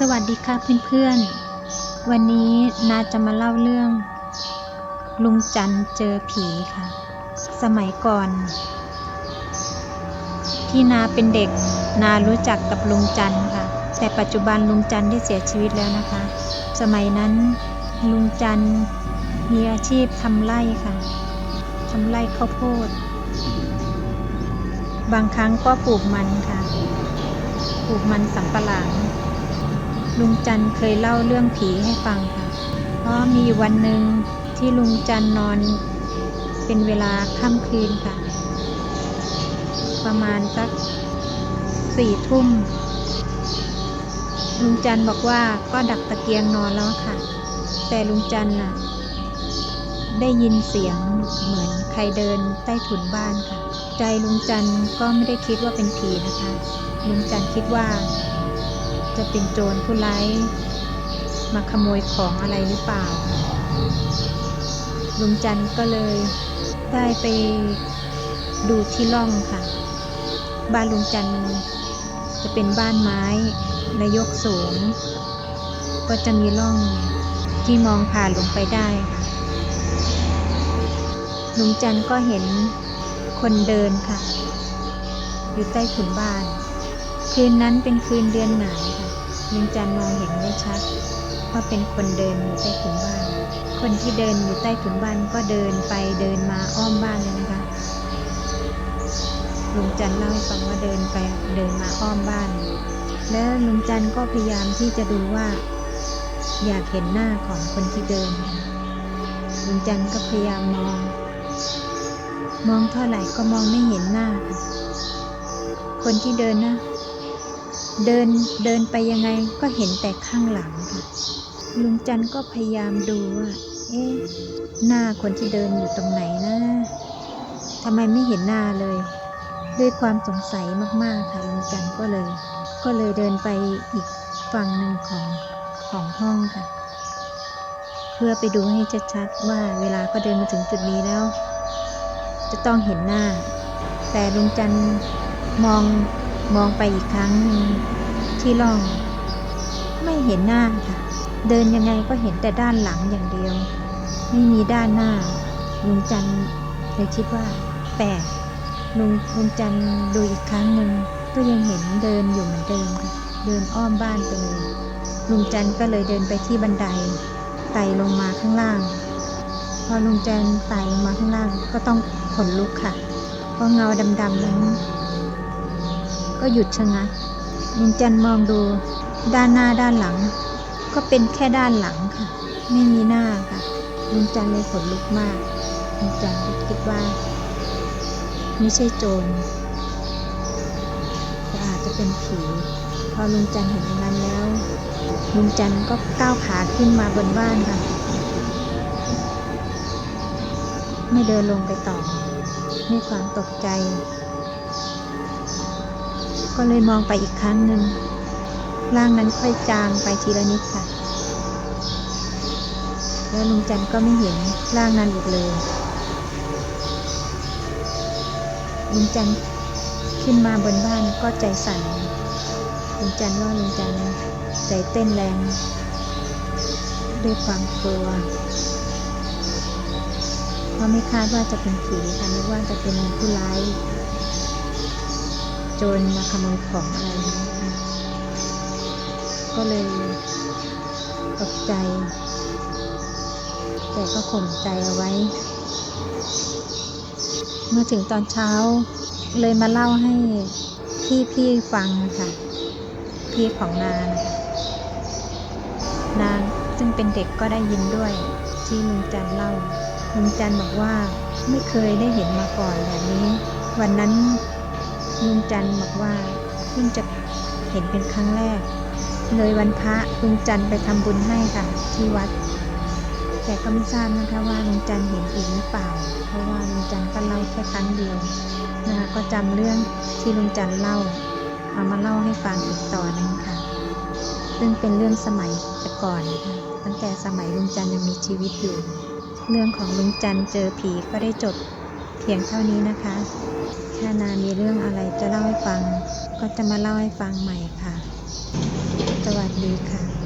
สวัสดีค่ะเพื่อนๆ วันนี้นาจะมาเล่าเรื่อง ลุงจันเจอผีค่ะ สมัยก่อน ที่นาเป็นเด็กนารู้จักกับลุงจันค่ะ แต่ปัจจุบันลุงจันได้เสียชีวิตแล้วนะคะ สมัยนั้นลุงจันมีอาชีพทำไร่ค่ะทำไร่ข้าวโพด บางครั้งก็ปลูกมันค่ะ ปลูกมันสำปะหลัง ลุงจันเคยเล่าเรื่องผีให้ฟังค่ะ เพราะมีวันหนึ่งที่ลุงจันนอนเป็นเวลาค่ำคืนค่ะ ประมาณสักสี่ทุ่ม ลุงจันบอกว่าก็ดับตะเกียงนอนแล้วค่ะ แต่ลุงจันน่ะ ได้ยินเสียงเหมือนใครเดินใต้ถุนบ้านค่ะ ใจลุงจันก็ไม่ได้คิดว่าเป็นผีนะคะ ลุงจันคิดว่า จะเป็นโจรผู้ร้ายมาขโมยของอะไรหรือเปล่า ลุงจันก็เลยได้ไปดูที่ร่องค่ะ บ้านลุงจันจะเป็นบ้านไม้และยกสูง ก็จะมีร่องที่มองผ่านลงไปได้ค่ะลุงจันก็เห็นคนเดินค่ะ อยู่ใต้ถุนบ้าน คืนนั้นเป็นคืนเดือนหงาค่ะ ลุงจันมองเห็นได้ชัดว่าเป็นคนเดินอยู่ใต้ถุนบ้าน คนที่เดินอยู่ใต้ถุนบ้านก็เดินไปเดินมาอ้อมบ้านเลยนะคะลุงจันเล่าให้ฟังว่าเดินไปเดินมาอ้อมบ้าน แล้วลุงจันก็พยายามที่จะดูว่า อยากเห็นหน้าของคนที่เดินลุงจันก็พยายามมอง มองเท่าไหร่ก็มองไม่เห็นหน้า คนที่เดินนะ เดินเดินไปยังไงก็เห็นแต่ข้างหลังค่ะ ลุงจันก็พยายามดูว่า เอ๊ะ หน้าคนที่เดินอยู่ตรงไหนนะทำไมไม่เห็นหน้าเลย ด้วยความสงสัยมากๆค่ะลุงจันก็เลย ก็เลยเดินไปอีกฝั่งหนึ่งของของห้องค่ะ เพื่อไปดูให้ชัดๆว่าเวลาก็เดินมาถึงจุดนี้แล้ว จะต้องเห็นหน้า แต่ลุงจันมอง มองไปอีกครั้งหนึ่งที่ร่อง ไม่เห็นหน้าค่ะ เดินยังไงก็เห็นแต่ด้านหลังอย่างเดียว ไม่มีด้านหน้า ลุงจันเลยคิดว่าแปลกลุงลุงจันดูอีกครั้งหนึ่งก็ยังเห็นเดินอยู่เหมือนเดิมค่ะเดินอ้อมบ้านไปเลยลุงจันก็เลยเดินไปที่บันไดไต่ลงมาข้างล่าง พอลุงจันไต่ลงมาข้างล่างก็ต้องขนลุกค่ะ เพราะเงาดำๆนั้น ก็หยุดชะงักลุงจันมองดูด้านหน้าด้านหลัง ก็เป็นแค่ด้านหลังค่ะ ไม่มีหน้าค่ะลุงจันเลยขนลุกมากลุงจันคิดว่า ไม่ใช่โจรแต่อาจจะเป็นผีพอลุงจันเห็นนั้นแล้วลุงจันก็ก้าวขาขึ้นมาบนบ้านค่ะ ไม่เดินลงไปต่อด้วยความตกใจ ก็เลยมองไปอีกครั้งหนึ่งร่างนั้นค่อยจางไปทีละนิดค่ะ แล้วลุงจันก็ไม่เห็นร่างนั้นอีกเลยลุงจันขึ้นมาบนบ้านก็ใจสั่นลุงจันว่าลุงจันใจเต้นแรงด้วยความกลัวเพราะไม่คาดว่าจะเป็นผีค่ะนึกว่าจะเป็นผู้ร้าย โจรมาขโมยของอะไรนี้ค่ะก็เลยตกใจ แต่ก็ข่มใจเอาไว้ เมื่อถึงตอนเช้าเลยมาเล่าให้พี่พี่ฟังค่ะ พี่ของนางนางซึ่งเป็นเด็กก็ได้ยินด้วยที่ลุงจันเล่าลุงจันบอกว่าไม่เคยได้เห็นมาก่อนแบบนี้ วันนั้น ลุงจันบอกว่าเพิ่งจะเห็นเป็นครั้งแรก เลยวันพระลุงจันไปทำบุญให้ค่ะที่วัด แต่ก็ไม่ทราบนะคะว่าลุงจันเห็นอีกหรือเปล่า เพราะว่าลุงจันก็เล่าแค่ครั้งเดียวนะคะก็จำเรื่องที่ลุงจันเล่า เอามาเล่าให้ฟังอีกต่อนึงค่ะ ซึ่งเป็นเรื่องสมัยแต่ก่อนนะคะตั้งแต่สมัยลุงจันยังมีชีวิตอยู่ เรื่องของลุงจันเจอผีก็ได้จบ พียงเท่านี้นะคะ ถ้านามีเรื่องอะไรจะเล่าให้ฟัง ก็จะมาเล่าให้ฟังใหม่ค่ะ สวัสดีค่ะ